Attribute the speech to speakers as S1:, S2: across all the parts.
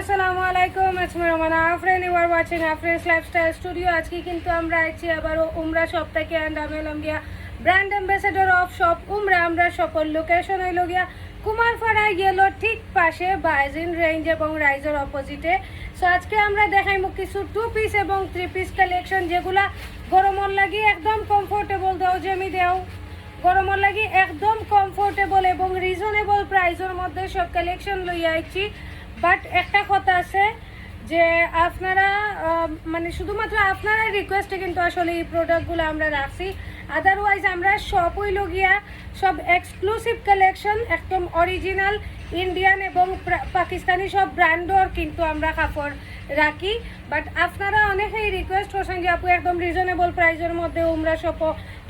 S1: আসসালামু আলাইকুম me Romana Afreen you are watching Afreen's lifestyle studio আজকে কিন্তু আমরা আছি আবারও উমরা শপ থেকে অ্যান্ড আমি হলাম গিয়া ব্র্যান্ড অ্যাম্বাসেডর অফ শপ উমরা। আমরা সকল লোকেশন হইল গিয়া কুমারপাড়া গেলো ঠিক পাশে বাইজিন রেঞ্জ এবং রাইজের অপোজিটে সো আজকে আমরা দেখাইমু কিছু টু পিস এবং থ্রি পিস কালেকশন যেগুলা গরমর লাগি একদম কমফোর্টেবল দেও, জেমি দেও। গরমর লাগি একদম কমফোর্টেবল এবং রিজনেবল প্রাইসের মধ্যে সব কালেকশন লইয়া আইছি। বাট একটা কথা আছে যে আপনারা মানে শুধুমাত্র আপনারা রিকোয়েস্টে কিন্তু আসলে এই প্রোডাক্টগুলো আমরা রাখছি। আদারওয়াইজ আমরা সব হইল গিয়া সব এক্সক্লুসিভ কালেকশন একদম অরিজিনাল ইন্ডিয়ান এবং পাকিস্তানি সব ব্র্যান্ডর কিন্তু আমরা কাপড় রাখি। বাট আপনারা অনেকেই রিকোয়েস্ট করছেন যে আপু একদম রিজনেবল প্রাইসের মধ্যে আমরা সব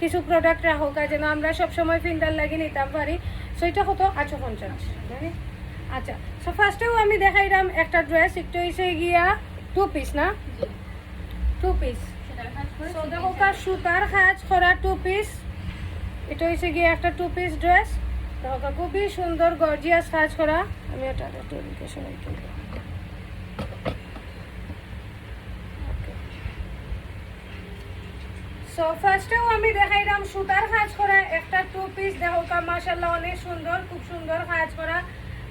S1: কিছু প্রোডাক্ট রাখো যেন আমরা সব সময় ফিন্ডার লাগিয়ে নিতাম পারি। সো এটা কত আটশো পঞ্চাশ আচ্ছা সো ফার্স্টেও আমি দেখাইলাম একটা ড্রেস একটু এসে গিয়া টু পিস না? টু পিস দেখো কার সুতার কাজ করা টু পিস এটা হচ্ছে গিয়ে একটা টু পিস ড্রেস দেখো কা খুবই সুন্দর গর্জিয়াস কাজ করা। আমি এটা একটু এদিকে সরাই সো ফার্স্টেও আমি দেখাইলাম সুতার কাজ করা, একটা টু পিস দেখো কা মাশাল্লাহ অনেক সুন্দর, খুব সুন্দর কাজ করা।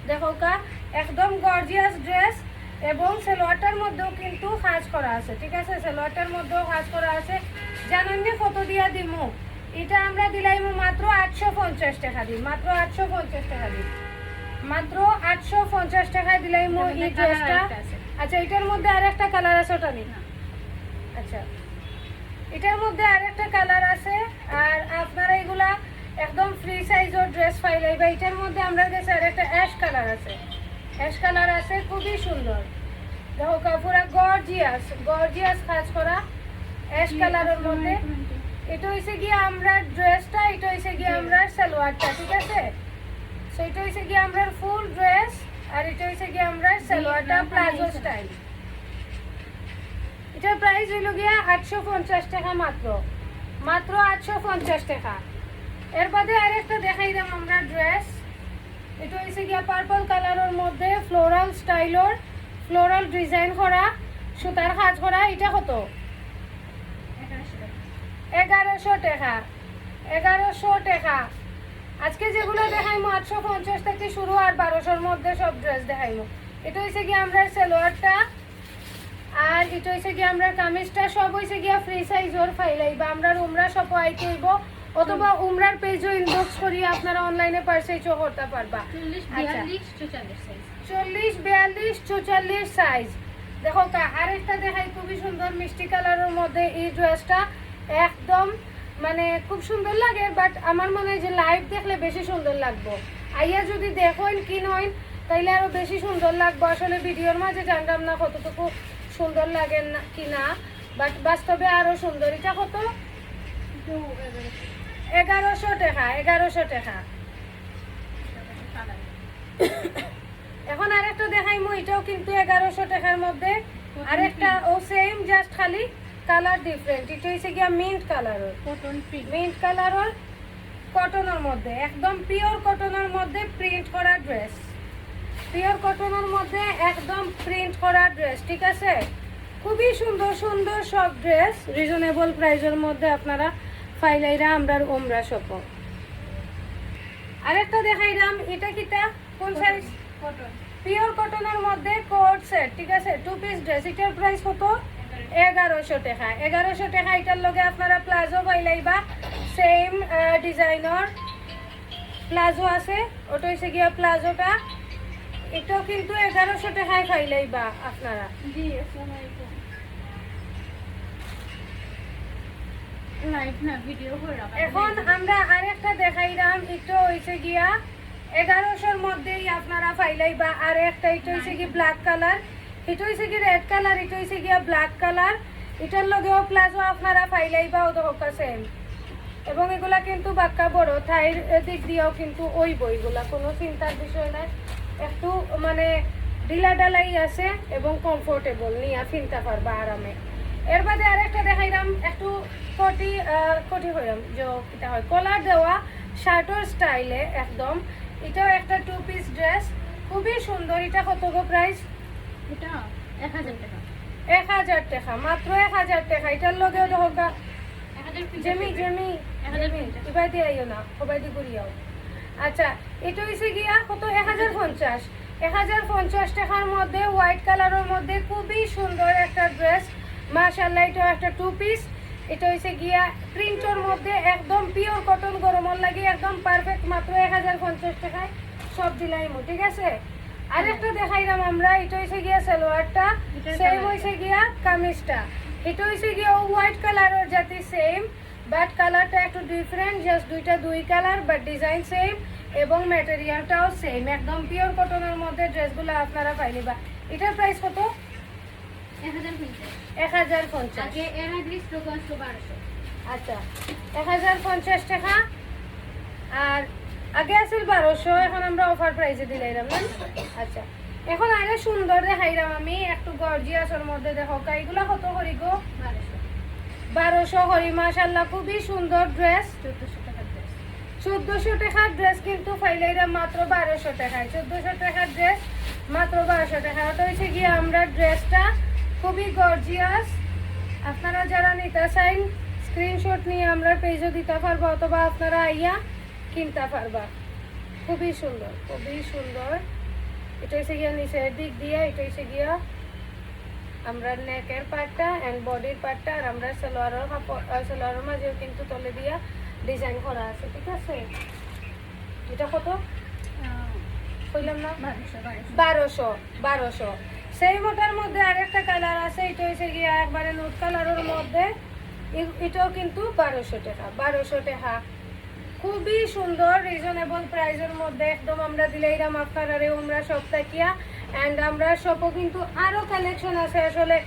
S1: দেখো কা একদম গর্জিয়াস ড্রেস এবং সেলোয়ারটার মধ্যেও কিন্তু কাজ করা আছে ঠিক আছে? সেলোয়ারটার মধ্যেও কাজ করা আছে। জানেন নি কত দিয়া দিমু? এটা আমরা দিলাইমু মাত্র আটশো পঞ্চাশ টাকা দিই মাত্র আটশো পঞ্চাশ টাকা দিই মাত্র আটশো পঞ্চাশ টাকা দিলাইমু এই ড্রেসটা আচ্ছা এটার মধ্যে আর একটা কালার আছে ওটা নিন আচ্ছা এটার মধ্যে আর একটা কালার আছে আর আপনারা এগুলা একদম ফ্রি সাইজের ড্রেস পাইলাই বা এটার মধ্যে আমরা কাছে আরেকটা অ্যাশ কালার আছে। অ্যাশ কালার আছে খুবই সুন্দর। দেখো কাপুরা গর্জিয়াস গর্জিয়াস কাজ করা অ্যাশ কালারের মধ্যে। এটা হইছে গিয়ে আমরা ড্রেসটা এটা হইছে গিয়ে আমরা সালোয়ারটা ঠিক আছে? সো এটা হইছে গিয়ে আমরা ফুল ড্রেস আর এটা হইছে গিয়ে আমরা সালোয়ারটা প্লাজো স্টাইল এটার প্রাইস হইল গিয়া আটশো পঞ্চাশ টাকা মাত্র। মাত্র আটশো পঞ্চাশ টাকা। এর বাদে আরেকটা দেখাই দাম আমরা ড্রেস এটা হয়েছে গিয়া পার্পল কালারের মধ্যে ফ্লোরাল স্টাইলর ফ্লোরাল ডিজাইন করা, সুতার কাজ করা, এটা কত? এগারোশো টাকা। এগারোশো টাকা। আজকে যেগুলো দেখাইমো, আটশো পঞ্চাশ থেকে শুরু আর বারোশোর মধ্যে সব ড্রেস দেখাইমো। এটা হয়েছে গিয়ে আমরা সালোয়ারটা, আর এটা হয়েছে গিয়ে আমরা কামিজটা, সব হয়েছে গিয়া ফ্রি সাইজ ওর ফাইলাই বা আমরা উমরা সব আইতে হইব। অথবা উমরার পেজও ইনবক্স করিয়ে আপনারা অনলাইনে পারচেজও করতে পারবা। আচ্ছা। চল্লিশ বিয়াল্লিশ চৌচল্লিশ সাইজ দেখো আরেকটা দেখাই খুবই সুন্দর মিষ্টি কালারের মধ্যে এই ড্রেসটা একদম মানে খুব সুন্দর লাগে বাট আমার মনে হয় যে লাইভ দেখলে বেশি সুন্দর লাগবো। আইয়া যদি দেখেন কি নয় তাইলে আরও বেশি সুন্দর লাগবো। আসলে ভিডিওর মাঝে জানলাম না কতটুকু সুন্দর লাগে না কি না বাট বাস্তবে আরও সুন্দর। এটা কত এগারোশো টাকা এগারোশো টাকা। এখন আরেকটা দেখাইমু এটাও কিন্তু এগারোশো টাকার মধ্যে। আরেকটা ও সেম জাস্ট খালি কালার ডিফারেন্ট এটা হচ্ছে গিয়া মিন্ট কালারের
S2: কটন
S1: মিন্ট কালারের কটনের মধ্যে। একদম পিওর কটনের মধ্যে প্রিন্ট করা ড্রেস পিওর কটনের মধ্যে একদম প্রিন্ট করা ড্রেস ঠিক আছে? খুবই সুন্দর সুন্দর সব ড্রেস রিজনেবল প্রাইসের মধ্যে আপনারা ফাইলাইরা আমরা ওমরা সপ আরেকটা দেখাইলাম এটা কিটা? কোন সাইজ
S2: কটন
S1: পিওর কটনের মধ্যে কোট সেট ঠিক আছে? টু পিস ড্রেস এটার প্রাইস কত? এগারোশো। টাকা। এগারোশো টাকা এটার লগে আপনারা প্লাজো পাইলাইবা সেম ডিজাইনের প্লাজো আছে ওটা হচ্ছে গিয়া প্লাজোটা। এটাও কিন্তু এগারোশো টাকায় পাইলাইবা আপনারা।
S2: জি আলাইকুম লাইভ না ভিডিও করে রাখা
S1: এখন আমরা আরেকটা দেখাইলাম এটা হয়েছে গিয়া এগারোশোর মধ্যেই আপনারা পাইলাইবা, আর একটা এটা হয়েছে কি ব্ল্যাক কালার এটা হয়েছে কি রেড কালার এটা হয়েছে গিয়া ব্ল্যাক কালার এটার লগেও প্লাজো আপনারা পাইলাইবা, ও দোকা সেম এবং এগুলা কিন্তু বাক্কা বড় থাইর দিক দিয়েও কিন্তু ওই বইগুলা কোনো চিন্তার বিষয় নাই। একটু মানে ঢিলা ডালাই আছে এবং কমফোর্টেবল নিয়ে ফিনতে পারবা আরামে। এর বাদে আরেকটা দেখাইলাম একটু কটি কটি হইলাম যে এটা হয়। কলার দেওয়া শার্টের স্টাইলে একদম। এটাও একটা টু পিস ড্রেস খুবই সুন্দর। এটা কত গো প্রাইস
S2: এটা এক হাজার টাকা।
S1: এক হাজার টাকা মাত্র এক হাজার টাকা। এটার লগেও দেখো গা
S2: এক হাজার
S1: জেমি জেমি। ইবাই দিয়ে আইও না সবাই দিয়ে ঘুরিয়াও আচ্ছা এটা হয়েছে গিয়া কত? এক হাজার পঞ্চাশ। এক হাজার পঞ্চাশ টাকার মধ্যে হোয়াইট কালারের মধ্যে খুবই সুন্দর একটা ড্রেস মাশাল্লাহ এটা একটা টু পিস এটা হয়েছে গিয়া প্রিন্টের মধ্যে একদম পিওর কটন গরমের লাগে একদম পারফেক্ট মাত্র এক হাজার পঞ্চাশ টাকায় সব দিলাইমু ঠিক আছে? আরেকটা দেখাইলাম আমরা এটা হয়েছে গিয়া সালোয়ারটা সেম হয়েছে গিয়া কামিজটা। এটা হয়েছে গিয়া হোয়াইট কালারের জাতি সেম বাট কালারটা একটু ডিফারেন্ট জাস্ট দুইটা দুই কালার বাট ডিজাইন সেম এবং ম্যাটেরিয়ালটাও সেম একদম পিওর কটনের মধ্যে ড্রেসগুলো আপনারা পাইলে বা এটার প্রাইস কত?
S2: এক হাজার পঞ্চাশ।
S1: আচ্ছা এক হাজার পঞ্চাশ টাকা। আর আগে আছিল বারোশো এখন আমরা অফার প্রাইসে দিলাইলাম না? আচ্ছা এখন আরে সুন্দর দেখাইলাম আমি একটু গর্জিয়াসের মধ্যে দেখো এগুলো কত করি গো?
S2: বারোশো।
S1: করি মাসাল্লাহ খুবই সুন্দর ড্রেস
S2: চোদ্দোশো টাকার ড্রেস
S1: চোদ্দোশো টাকার ড্রেস কিন্তু ফাইলাইরা মাত্র বারোশো টাকায়। চোদ্দোশো টাকার ড্রেস মাত্র বারোশো টাকা ওটা হচ্ছে গিয়ে আমরা ড্রেসটা খুবই গর্জিয়াস আপনারা যারা নিতে চাইন স্ক্রিনশট নিয়ে আমরা পেজও দিতে পারব অথবা আপনারা আইয়া কিনতে পারবা। খুবই সুন্দর খুবই সুন্দর। এটা হচ্ছে গিয়া নিচের দিক দিয়ে এটা হচ্ছে গিয়া আমরা নেকের পার্টটা অ্যান্ড বডির পার্টটা আর আমরা সালোয়ারের সালোয়ারের মাঝেও কিন্তু তলে দিয়া ডিজাইন করা আছে ঠিক আছে? এটা কত? কইলাম না?
S2: বারোশো বারোশো।
S1: সেই মোটার মধ্যে আরেকটা কালার আছে, এটা হচ্ছে গিয়ে একবারে নোট কালারের মধ্যে। এটাও কিন্তু বারোশো টাকা বারোশো টাকা। খুবই সুন্দর রিজনেবল প্রাইজের মধ্যে। একদম আমরা দিলাইরাম আপনারা আমরা সব থাকিয়া অ্যান্ড আমরা সবও কিন্তু আরও কালেকশন আছে। আসলে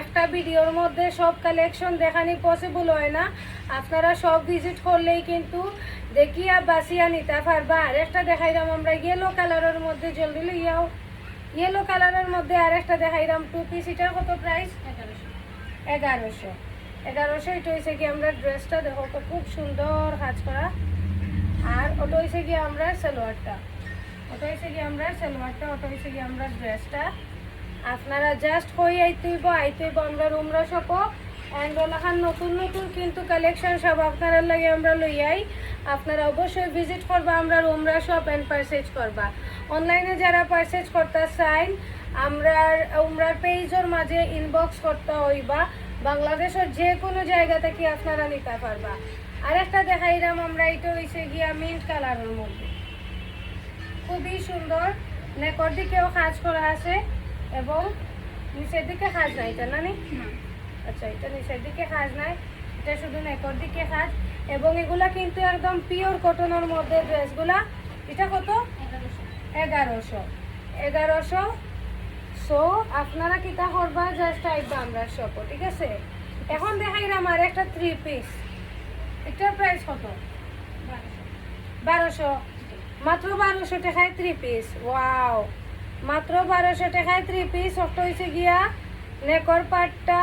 S1: একটা ভিডিওর মধ্যে সব কালেকশন দেখানি পসিবল হয় না। আপনারা সব ভিজিট করলেই কিন্তু দেখিয়া বাসিয়া নিতে পারবা। আর একটা দেখাইলাম আমরা ইয়েলো কালারের মধ্যে জলদি লইয়াও। ইয়েলো কালারের মধ্যে আর একটা দেখাইলাম টু পিস এটার কত প্রাইস
S2: এগারোশো।
S1: এগারোশো। এটা হয়েছে কি আমরা ড্রেসটা দেখো তো খুব সুন্দর কাজ করা। আর ওটা হয়েছে কি আমরা সালোয়ারটা। ওটা হয়েছে কি আমরা সালোয়ারটা ওটা হয়েছে কি আমরা ড্রেসটা আপনারা জাস্ট কই আইতেইব আইতেইব আমরা রুমরা সপ অ্যান্ড ওলাখান নতুন নতুন কিন্তু কালেকশন সব আপনারা লাগে আমরা লইয়াই আপনারা অবশ্যই ভিজিট করবা, আমরা রুমরা শপ অ্যান্ড পারচেজ করবা। অনলাইনে যারা পারচেজ করতে চাইন আমরা উমরার পেজের মাঝে ইনবক্স করতে হইবা। বাংলাদেশের যে কোনো জায়গা থেকে আপনারা নিতে পারবা। আরেকটা দেখাইলাম আমরা, এটা হয়েছে গিয়া মিন্ট কালারের মধ্যে। খুবই সুন্দর। নেকর দিকেও কাজ করা আছে এবং নিচের দিকে কাজ নাই নি? না। আচ্ছা এটা নিচের দিকে কাজ নাই এটা শুধু নেকর দিকে কাজ এবং এগুলা কিন্তু একদম পিওর কটনের মধ্যে ড্রেসগুলা এটা কত?
S2: এগারোশো।
S1: এগারোশো। সো আপনারা কিতা করবা? জাস্ট আইবা আমরা সব ঠিক আছে? এখন দেখাইলাম আর একটা থ্রি পিস এটার প্রাইস কত?
S2: বারোশো।
S1: মাত্র বারোশো টাকায় থ্রি পিস ওয়াও মাত্র বারোশো টাকায় থ্রি পিস ওটা হয়েছে গিয়া নেকর পার্টটা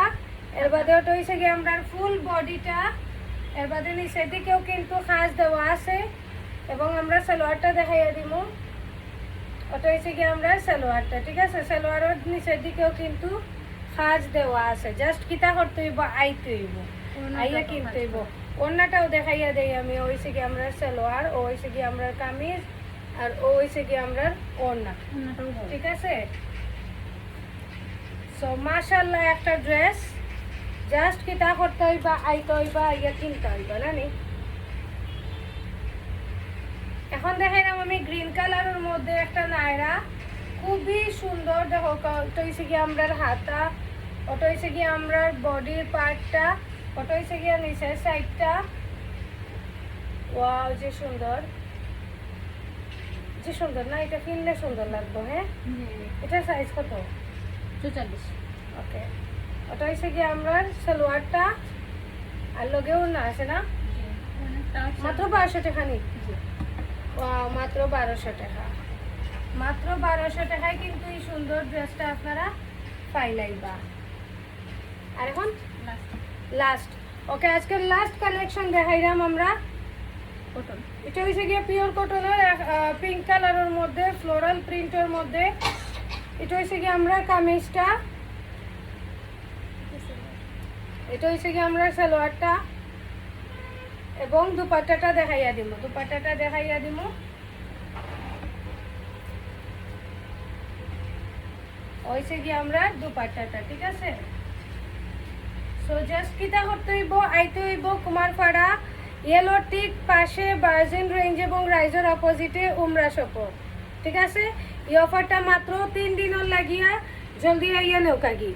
S1: এর বাদে ওটা হয়েছে গিয়া আমরা ফুল বডিটা এর বাদে নিচের দিকেও কিন্তু খাস দেওয়া আছে। এবং আমরা সালোয়ারটা দেখাইয়া দিব ওটা হয়েছে গিয়ে আমরা সালোয়ারটা ঠিক আছে? সালোয়ারের নিচের দিকেও কিন্তু খাজ দেওয়া আছে। জাস্ট কিতা করতে হইব আইতে হইব। আইয়া কিনতে হইব। অন্যটাও দেখাইয়া দেই আমি ও হয়েছে কি আমরা সালোয়ার ও হয়েছে কি আমরা কামিজ আর ও হয়েছে কি আমরা ওড়না। ঠিক আছে? সো মাশাল্লাহ একটা ড্রেস জাস্ট কিতা করতে হইবা আইতে হইবা আইয়া কিনতে হইবা না নি? এখন দেখাইলাম আমি গ্রিন কালারের মধ্যে একটা নায়রা খুবই সুন্দর দেখো ক- ওটা হয়েছে কি আমরা হাতা ওটা হয়েছে কি আমরা বডির পার্টটা ওটা হয়েছে গিয়ে নিচের সাইডটা ওয়াও যে সুন্দর। যে সুন্দর না এটা কিনলে সুন্দর লাগবে হ্যাঁ? এটা সাইজ কত?
S2: চৌচল্লিশ
S1: ওকে ওটা হচ্ছে কি আমরা সালোয়ারটা আর লগেও না আছে না? মাত্র বারোশো টাকা নি? মাত্র বারোশো টাকা। মাত্র বারোশো টাকায় কিন্তু এই সুন্দর ড্রেসটা আপনারা পাইলাইবা আর এখন? লাস্ট ওকে আজকের লাস্ট কালেকশন দেখাইলাম আমরা।
S2: কটন
S1: এটা হচ্ছে গিয়ে পিওর কটনের পিঙ্ক কালারের মধ্যে ফ্লোরাল প্রিন্টের মধ্যে। এটা হয়েছে কি আমরা কামিজটা এটা হয়েছে কি আমরা সালোয়ারটা এবং দুপাট্টাটা দেখাইয়া দিব দুপাট্টাটা দেখাইয়া দিব হয়েছে কি আমরা দুপাট্টাটা, ঠিক আছে? সো জাস্ট কিতা করতে হইব, আইতে হইব কুমারপাড়া ইয়েলো টিক পাশে বার্জিন রেঞ্জ এবং রাইজের অপোজিটে উমরা শপ ঠিক আছে? এই অফারটা মাত্র তিন দিনের লাগিয়া জলদি আইয়া নেও কাগি